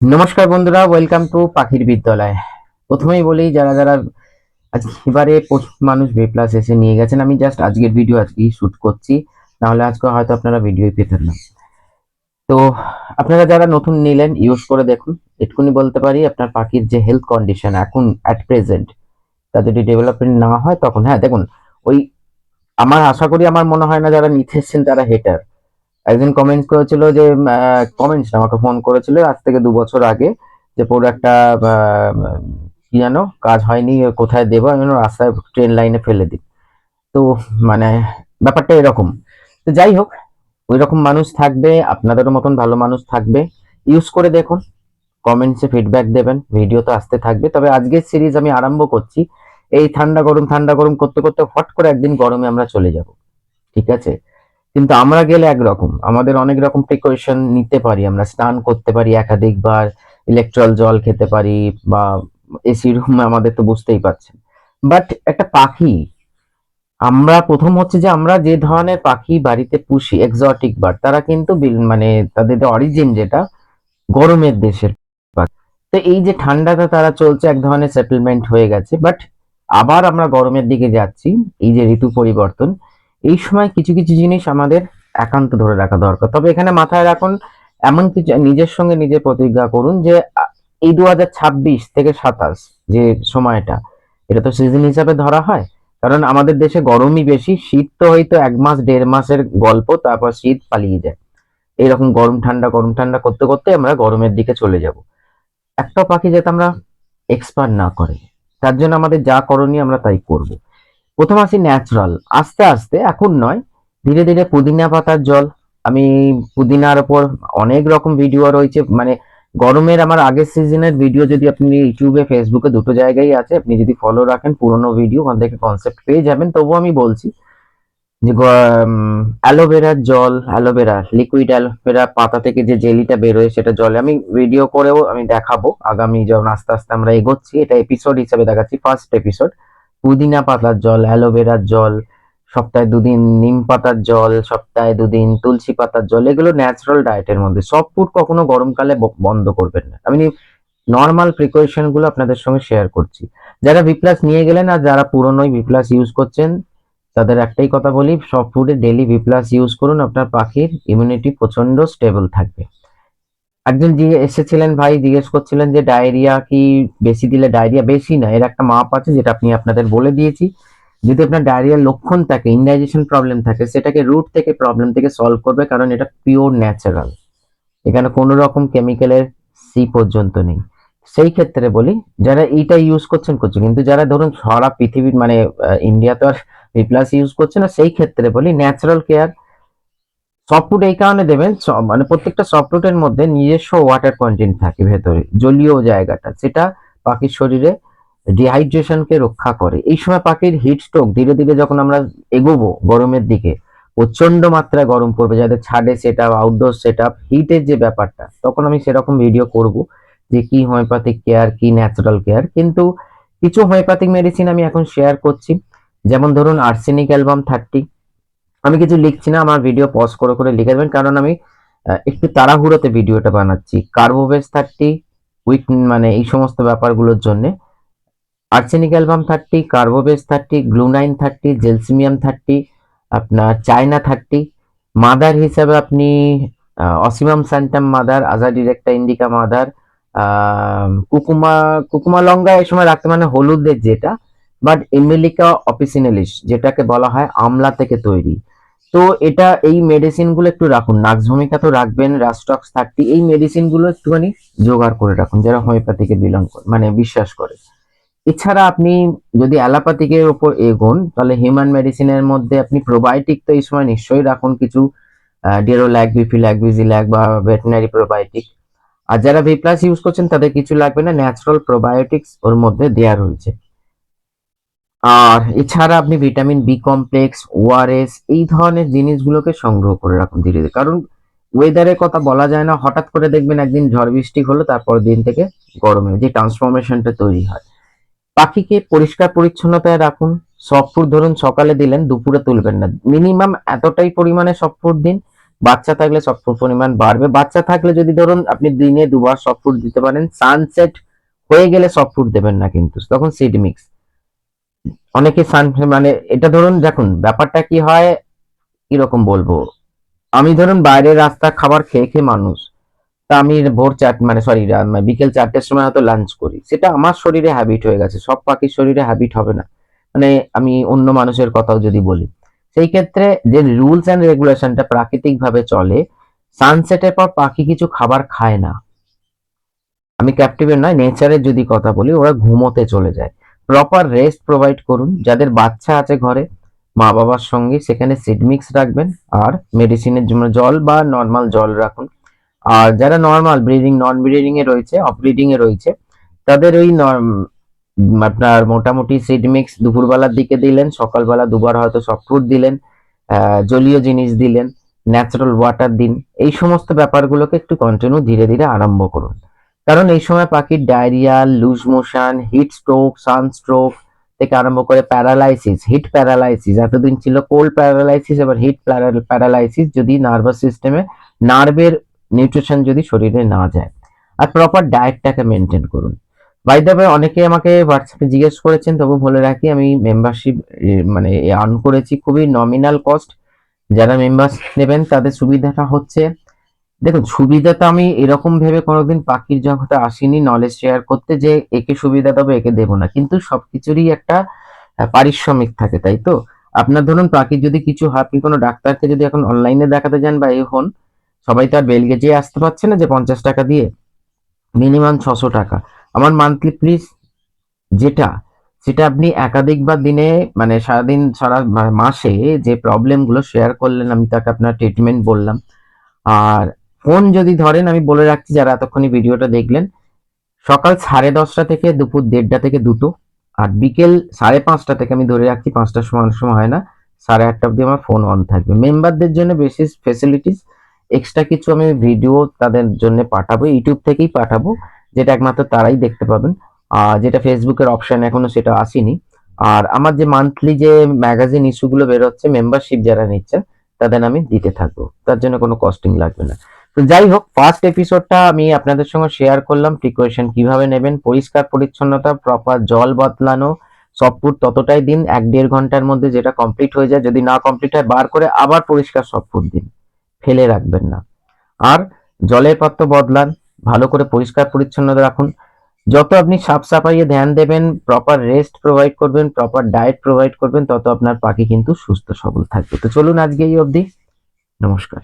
নমস্কার বন্ধুরা welcome to পাখির বিদ্যালয়। প্রথমেই বলি, যারা যারা আজ এবারে মানুষ বি প্লাস এসে নিয়ে গেছেন, আমি জাস্ট আজকের ভিডিও আজকেই শ্যুট করছি। নাহলে আজকে হয়তো আপনারা ভিডিওই পেতেন না। তো আপনারা যারা নতুন নিলেন ইউজ করে দেখুন। এটুকুনি বলতে পারি, আপনার পাখির যে হেলথ কন্ডিশন এখন অ্যাট প্রেজেন্ট তা যদি ডেভেলপমেন্ট না হয়, তখন হ্যাঁ দেখুন, ওই আমার আশা করি, আমার মনে হয় না যারা নিতে এসছেন, তারা হেটার একদিন কমেন্ট করেছিল যে কমেন্টস আমাকে ফোন করেছিল আজ থেকে দু বছর আগে যে প্রোডাক্টটা কি জানো, কাজ হয়নি, কোথায় দেবো? আমি রাস্তায় ট্রেন লাইনে ফেলে দিই। তো মানে ব্যাপারটা এরকম। তো যাই হোক ওই রকম মানুষ থাকবে, আপনাদেরও মতন ভালো মানুষ থাকবে। ইউজ করে দেখুন কমেন্টসে ফিডব্যাক দেবেন ভিডিও তো আসতে থাকবে। তবে আজকের সিরিজ আমি আরম্ভ করছি, এই ঠান্ডা গরম ঠান্ডা গরম করতে করতে হট করে একদিন গরমে আমরা চলে যাব। ঠিক আছে? কিন্তু আমরা গেলে একরকম। আমাদের অনেক রকম প্রিকশন নিতে পারি। আমরা স্নান করতে পারি একাধিকবার ইলেকট্রল জল খেতে পারি বা এসি রুম আমাদের তো বুঝতেই পারছেন। বাট একটা পাখি, আমরা প্রথম হচ্ছে যে আমরা যে ধরনের পাখি বাড়িতে পুষি এক্সোটিক বার্ড তারা কিন্তু মানে তাদের অরিজিন যেটা, গরমের দেশের পাখি। তো এই যে ঠান্ডাটা তারা চলছে, এক ধরনের সেটেলমেন্ট হয়ে গেছে। বাট আবার আমরা গরমের দিকে যাচ্ছি, এই যে ঋতু পরিবর্তন এই সময় কিছু কিছু জিনিস আমাদের একান্ত ধরে রাখা দরকার। তবে এখানে মাথায় রাখুন, এমন কিছু, নিজের সঙ্গে নিজে প্রতিজ্ঞা করুন যে, এই দু হাজার ছাব্বিশ থেকে সাতাশ যে সময়টা, এটা তো সিজন হিসাবে ধরা হয়। কারণ আমাদের দেশে গরমই বেশি, শীত তো হয়তো এক মাস, দেড় মাসের গল্প, তারপর শীত পালিয়ে যায়। এইরকম গরম, ঠান্ডা গরম, ঠান্ডা করতে করতে আমরা গরমের দিকে চলে যাব। একটা পাখি যাতে আমরা এক্সপার্ট না করে, তার জন্য আমাদের যা করণীয় আমরা তাই করব। প্রথম আসি ন্যাচারাল আস্তে আস্তে, এখন নয়, ধীরে ধীরে পুদিনা পাতার জল। আমি পুদিনার ওপর অনেক রকম ভিডিও রয়েছে মানে গরমের আমার আগের সিজনের ভিডিও যদি আপনি ইউটিউবে ফেসবুকে দুটো জায়গায় আছে, আপনি যদি ফলো রাখেন পুরোনো ভিডিও ওখান থেকে কনসেপ্ট পেয়ে যাবেন। তবুও আমি বলছি যে অ্যালোভেরার জল অ্যালোভেরা লিকুইড অ্যালোভেরা পাতা থেকে যে জেলিটা বেরোয় সেটা জলে আমি ভিডিও করেও আমি দেখাবো। আগামী যখন আস্তে আস্তে আমরা এগোচ্ছি, এটা এপিসোড হিসেবে দেখাচ্ছি ফার্স্ট এপিসোড পুদিনা পাতার জল, অ্যালোভেরার জল, সপ্তাহে দুদিন নিম পাতার জল, সপ্তাহে দুদিন তুলসী পাতার জল, এগুলো ন্যাচারাল ডায়েটের মধ্যে। সব ফুড কখনো গরমকালে বন্ধ করবেন না। আমি নর্মাল প্রিকশনগুলো আপনাদের সঙ্গে শেয়ার করছি। যারা বি প্লাস নিয়ে গেলেন আর যারা পুরনোই বি প্লাস ইউজ করছেন, তাদের একটাই কথা বলি, সব ফুডে ডেলি বি প্লাস ইউজ করুন, আপনার পাখির ইমিউনিটি প্রচণ্ড স্টেবল থাকবে। একজন জিজ্ঞে- এসেছিলেন ভাই, জিজ্ঞেস করছিলেন যে ডায়রিয়া কি বেশি দিলে ডায়রিয়া বেশি না? এর একটা মাপ আছে যেটা আপনি আপনাদের বলে দিয়েছি। যদি আপনার ডায়রিয়ার লক্ষণ থাকে, ইনডাইজেশন প্রবলেম থাকে, সেটাকে রুট থেকে প্রবলেম থেকে সলভ করবে কারণ এটা পিওর ন্যাচারাল এখানে কোনো রকম কেমিক্যালের সি পর্যন্ত নেই। সেই ক্ষেত্রে বলি, যারা এইটা ইউজ করছেন করছেন। কিন্তু যারা ধরুন সারা পৃথিবীর মানে ইন্ডিয়া তো আর বি প্লাস ইউজ করছে না, সেই ক্ষেত্রে বলি ন্যাচারাল কেয়ার সফটফুড এই কারণে দেবেন মানে প্রত্যেকটা সফটফুডের মধ্যে নিজস্ব ওয়াটার কন্টেন্ট থাকে ভেতরে, জলীয় জায়গাটা, সেটা পাখির শরীরে ডিহাইড্রেশনকে রক্ষা করে। এই সময় পাখির হিট স্ট্রোক ধীরে ধীরে যখন আমরা এগোবো গরমের দিকে প্রচণ্ড মাত্রায় গরম পড়বে, যাদের ছাদে set up outdoor set up হিটের যে ব্যাপারটা, তখন আমি সেরকম ভিডিও করব যে কি হোমিওপ্যাথিক কেয়ার কি ন্যাচারাল কেয়ার কিন্তু কিছু হোমিওপ্যাথিক মেডিসিন আমি এখন শেয়ার করছি। যেমন ধরুন আর্সেনিক অ্যালবাম থার্টি আমি কিছু লিখছি না, আমার ভিডিও পজ করে করে লিখে দেবেন, কারণ আমি একটু তাড়াহুড়োতে ভিডিওটা বানাচ্ছি। কার্বোভেস থার্টি উইক মানে এই সমস্ত ব্যাপারগুলোর জন্য। Arsenic album thirty carbo veg thirty glonoine thirty gelsemium thirty আপনার চায়না থার্টি মাদার হিসাবে আপনি অসিমাম স্যান্টাম মাদার আজা ডিরেক্টা ইন্ডিকা মাদার কুকুমা কুকুমা লঙ্গা এই সময় রাখতে মানে হলুদের যেটা বাট এমিলিকা অপিসিনালিস যেটাকে বলা হয় আমলা থেকে তৈরি। তো এটা এই মেডিসিনগুলো একটু রাখুন। নাক্স ভূমিকা তো রাখবেন রাস্টক্স থার্টি এই মেডিসিনগুলো একটুখানি জোগাড় করে রাখুন, যারা হোমিওপ্যাথিকে বিলং করে মানে বিশ্বাস করে। এছাড়া আপনি যদি অ্যালোপ্যাথিকের ওপর এগোন, তাহলে হিউম্যান মেডিসিনের মধ্যে আপনি প্রোবায়োটিক তো এই সময় নিশ্চয়ই রাখুন কিছু ডেরোল্যাক বিফিল্যাক বিজিল্যাক বা ভেটেনারি প্রোবায়োটিক আর যারা ভি প্লাস ইউজ করছেন, তাদের কিছু লাগবে না ন্যাচারাল প্রোবায়োটিক্স ওর মধ্যে দেয়া রয়েছে। আর এছাড়া আপনি ভিটামিন বি কমপ্লেক্স ওআরএস এই ধরনের জিনিসগুলোকে সংগ্রহ করে রাখুন ধীরে ধীরে। কারণ ওয়েদারের কথা বলা যায় না, হঠাৎ করে দেখবেন একদিন ঝড় বৃষ্টি হলো, তারপর দিন থেকে গরমে যে ট্রান্সফরমেশনটা তৈরি হয়। পাখিকে পরিষ্কার পরিচ্ছন্নতায় রাখুন। সফট ধরুন, সকালে দিলেন, দুপুরে তুলবেন না। মিনিমাম এতটাই পরিমাণে সফট ফুড দিন। বাচ্চা থাকলে সফট ফুড পরিমাণ বাড়বে। বাচ্চা থাকলে যদি ধরুন আপনি দিনে দুবার সফট ফুড দিতে পারেন সানসেট হয়ে গেলে সফট ফুড দেবেন না কিন্তু, তখন সিড মিক্স অনেকে সান মানে এটা ধরুন, দেখুন, ব্যাপারটা কি হয়, কীরকম বলব? আমি ধরুন বাইরের রাস্তা খাবার খেয়ে খেয়ে মানুষ, তা আমি ভোর চার মানে সরি বিকেল চারটের সময় হয়তো লাঞ্চ করি। সেটা আমার শরীরে হ্যাবিট হয়ে গেছে, সব পাখির শরীরে হ্যাবিট হবে না। মানে আমি অন্য মানুষের কথাও যদি বলি। সেই ক্ষেত্রে যে রুলস অ্যান্ড রেগুলেশনটা প্রাকৃতিক ভাবে চলে সানসেটের পর পাখি কিছু খাবার খায় না। আমি ক্যাপটিভের নয় নেচারের যদি কথা বলি, ওরা ঘুমোতে চলে যায়। প্রপার রেস্ট প্রোভাইড করুন। যাদের বাচ্চা আছে ঘরে মা বাবার সঙ্গে সেখানে সিড মিক্স রাখবেন আর মেডিসিনের জন্য জল বা নর্মাল জল রাখুন। আর যারা নর্মাল ব্রিডিং নন ব্রিডিং এ রয়েছে অফ ব্রিডিং এ রয়েছে, তাদের ওই আপনার মোটামুটি সিড মিক্স দুপুরবেলার দিকে দিলেন, সকালবেলা দুবার হয়তো সফট ফুড দিলেন জলীয় জিনিস দিলেন ন্যাচারাল ওয়াটার দিন, এই সমস্ত ব্যাপারগুলোকে একটু কন্টিনিউ ধীরে ধীরে আরম্ভ করুন। কারণ এই সময় পাখির diarrhoea loose motion heat stroke sunstroke থেকে আরম্ভ করে প্যারালাইসিস হিট প্যারালাইসিস এতদিন ছিল কোল্ড প্যারালাইসিস এবার হিট প্যারালাইসিস যদি নার্ভাস সিস্টেমে নার্ভের নিউট্রিশন যদি শরীরে না যায়। আর প্রপার ডায়েটটাকে মেনটেন করুন। বাই দ্য অনেকে আমাকে হোয়াটসঅ্যাপে জিজ্ঞেস করেছেন, তবু বলে রাখি, আমি মেম্বারশিপ মানে আর্ন করেছি, খুবই নমিনাল কস্ট যারা মেম্বারশিপ নেবেন, তাদের সুবিধাটা হচ্ছে দেখুন, সুবিধা তো আমি এরকম ভেবে কোনোদিন পাখির জগতে আসিনি নলেজ শেয়ার করতে যে একে সুবিধা দেবো, একে দেবো না। কিন্তু সবকিছুরই একটা পারিশ্রমিক থাকে, তাই তো? আপনার ধরুন পাখির যদি কিছু আপনি কোনো ডাক্তারকে যদি এখন অনলাইনে দেখাতে যান বা এ হন, সবাই তো আর বেলগেজে আসতে পারছে না যে পঞ্চাশ টাকা দিয়ে। মিনিমাম ছশো টাকা। আমার মান্থলি প্লিজ যেটা, সেটা আপনি একাধিকবার দিনে মানে সারাদিন, সারা মাসে যে প্রবলেমগুলো শেয়ার করলেন, আমি তাকে আপনার ট্রিটমেন্ট বললাম। আর ফোন যদি ধরেন, আমি বলে রাখছি যারা এতক্ষণই ভিডিওটা দেখলেন, সকাল সাড়ে দশটা থেকে দুপুর দেড়টা থেকে দুটো, আর বিকেল সাড়ে পাঁচটা থেকে আমি ধরে রাখছি পাঁচটার সময় সময় হয় না, সাড়ে আটটা অবধি আমার ফোন অন থাকবে। মেম্বারদের জন্য বেসিস ফেসিলিটিস এক্সট্রা কিছু আমি ভিডিও তাদের জন্য পাঠাবো, ইউটিউব থেকেই পাঠাবো, যেটা একমাত্র তারাই দেখতে পাবেন। আর যেটা ফেসবুকের অপশন এখনও সেটা আসেনি। আর আমার যে মান্থলি যে ম্যাগাজিন ইস্যুগুলো বেরোচ্ছে মেম্বারশিপ যারা নিচ্ছেন, তাদের আমি দিতে থাকব। তার জন্য কোনো কস্টিং লাগবে না। তো যাই হোক ফার্স্ট এপিসোডটা আমি আপনাদের সঙ্গে শেয়ার করলাম প্রিকশন কীভাবে নেবেন, পরিষ্কার পরিচ্ছন্নতা প্রপার জল বদলানো সফটফুড ততটাই দিন, এক দেড় ঘণ্টার মধ্যে যেটা কমপ্লিট হয়ে যায়, যদি না কমপ্লিট হয়, বার করে আবার পরিষ্কার সফটফুড দিন, ফেলে রাখবেন না। আর জলের পাত্র বদলান, ভালো করে পরিষ্কার পরিচ্ছন্নতা রাখুন। যত আপনি সাফ সাফাইয়ে ধ্যান দেবেন প্রপার রেস্ট প্রোভাইড করবেন প্রপার ডায়েট প্রোভাইড করবেন, তত আপনার পাখি কিন্তু সুস্থ সবল থাকবে। তো চলুন আজকে এই অবধি, নমস্কার।